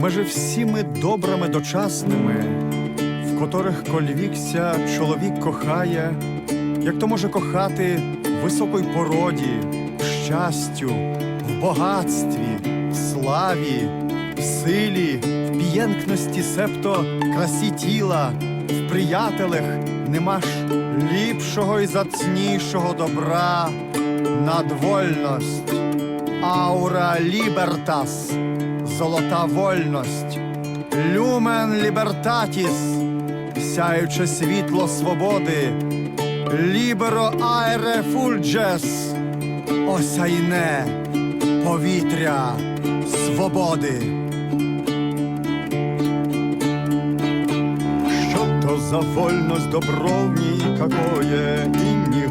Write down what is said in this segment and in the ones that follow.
межи всіми добрами дочасними, в котрих кольвікся чоловік кохає, як то може кохати в високій породі, в щастю, в багатстві, в славі, в силі, в п'єнкності, септо красі тіла, в приятелях нема ж ліпшого і зацнішого добра над вольність. Аура лібертас, золота вольність, люмен лібертатіс, сяюче світло свободи, ліберо аере фульджес, осяйне повітря свободи. Що то за вольность добровній какое,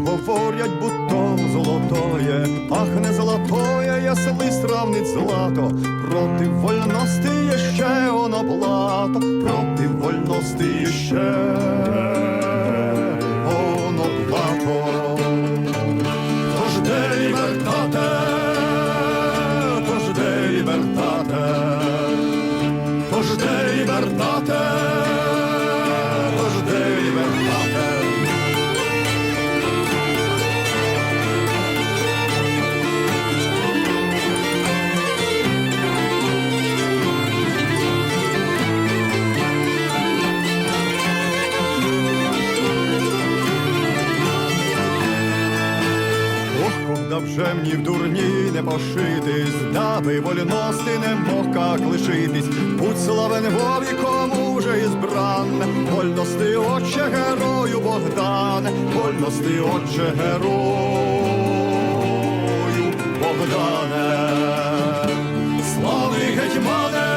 говорять, будто золотое, ах не золотое, ясли сравнить злато, проти вольности є ще оно плато, проти вольности є ще плато. Тож де лібертате, тож де лібертате, тож де лібертате, вже в дурні не пошитись, даби вольности не мог как лишитись, будь славен вовіком уже ізбран, вольности отче герою Богдан, вольности отче герою Богдане, славний гетьмане,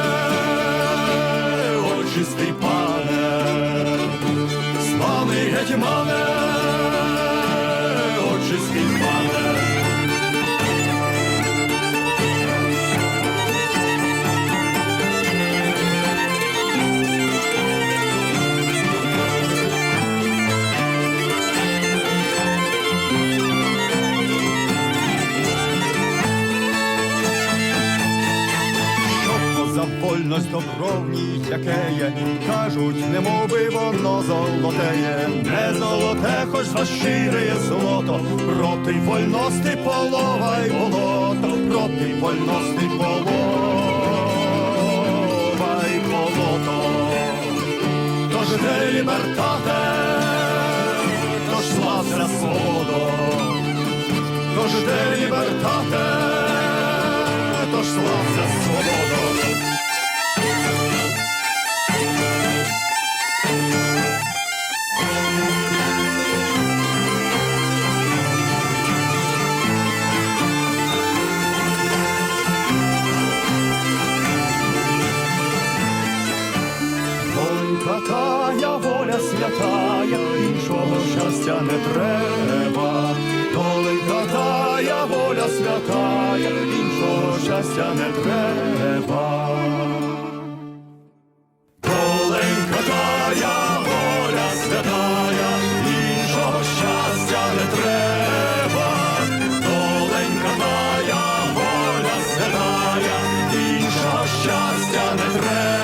очистий пане, славний гетьмане, за вольность добровній, яке є, кажуть, немов би воно золотеє, не золоте, хоч за щире є злото, проти вольности полова й болото, проти вольности полова й болото. Тож де лібертате, тож слався свободо, тож де лібертате, тож слався свободо. щастя не треба, коли тая воля святая, іншого щастя не треба, коли тая воля святая, іншого щастя не треба, коли тая воля святая, іншого щастя не треба.